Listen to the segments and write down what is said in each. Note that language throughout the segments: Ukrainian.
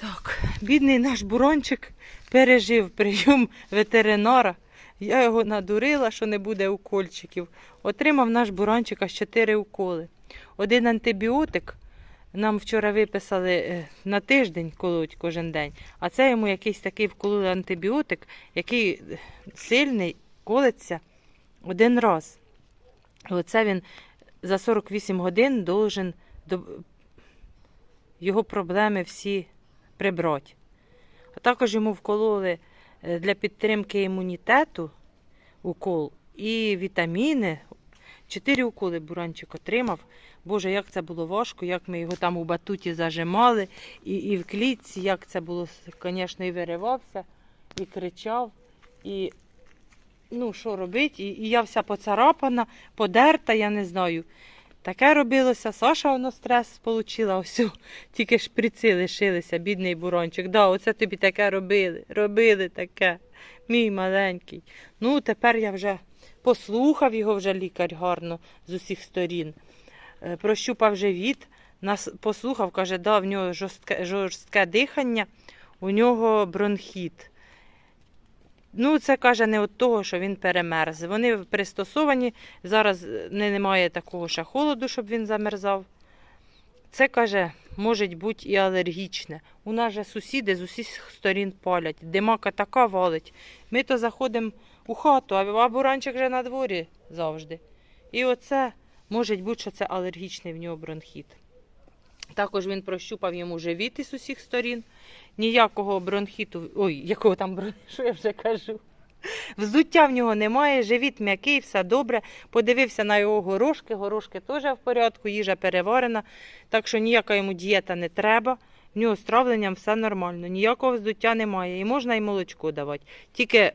Так, бідний наш бурончик пережив прийом ветеринара. Я його надурила, що не буде укольчиків. Отримав наш бурончик аж 4 уколи. Один антибіотик нам вчора виписали е, на тиждень колоть кожен день, а це йому якийсь такий вкололи антибіотик, який е, сильний, колеться один раз. І оце він за 48 годин должен до... його проблеми всі прибрати. А також йому вкололи е, для підтримки імунітету укол і вітаміни. Чотири уколи буранчик отримав. Боже, як це було важко, як ми його там у батуті зажимали, і, і в клітці, як це було, звісно, і виривався, і кричав, і ну, що робити, і, і я вся поцарапана, подерта, я не знаю. Таке робилося. Саша воно стрес отримала, ось тільки шприци лишилися, бідний бурончик. Да, оце тобі таке робили, робили таке, мій маленький. Ну, тепер я вже послухав його вже лікар гарно з усіх сторін. Е, Прощупав живіт, нас послухав, каже, да, в нього жорстке, жорстке дихання, у нього бронхіт. Ну, це каже не від того, що він перемерз. Вони пристосовані. Зараз е, не, немає такого ще холоду, щоб він замерзав. Це каже, може бути і алергічне. У нас же сусіди з усіх сторін палять. Димака така валить. Ми то заходимо у хату, а буранчик вже на дворі завжди. І оце може бути, що це алергічний в нього бронхіт. Також він прощупав йому живіт із усіх сторін. Ніякого бронхіту, ой, якого там бронхіту, що я вже кажу. Вздуття в нього немає, живіт м'який, все добре. Подивився на його горошки, горошки теж в порядку, їжа переварена, так що ніяка йому дієта не треба. В нього з травленням все нормально, ніякого вздуття немає. І можна і молочко давати. Тільки,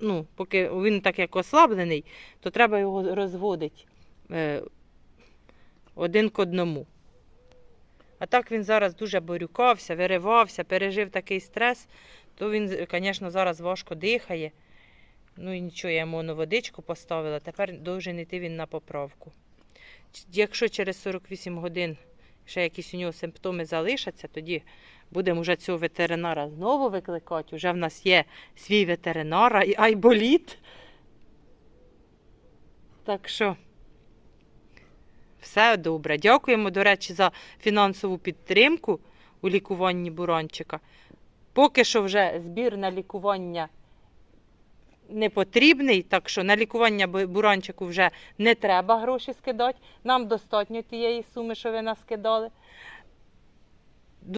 ну, поки він так як ослаблений, то треба його розводити е, один к одному. А так він зараз дуже борюкався, виривався, пережив такий стрес, то він, звісно, зараз важко дихає. Ну і нічого, я йому воно водичку поставила, тепер должен йти він на поправку. Якщо через 48 годин ще якісь у нього симптоми залишаться, тоді будемо вже цього ветеринара знову викликати. Уже в нас є свій ветеринар, і айболіт. Так що. Все добре. Дякуємо, до речі, за фінансову підтримку у лікуванні бурончика. Поки що вже збір на лікування не потрібний, так що на лікування бу- буранчику вже не треба гроші скидати. Нам достатньо тієї суми, що ви нас скидали.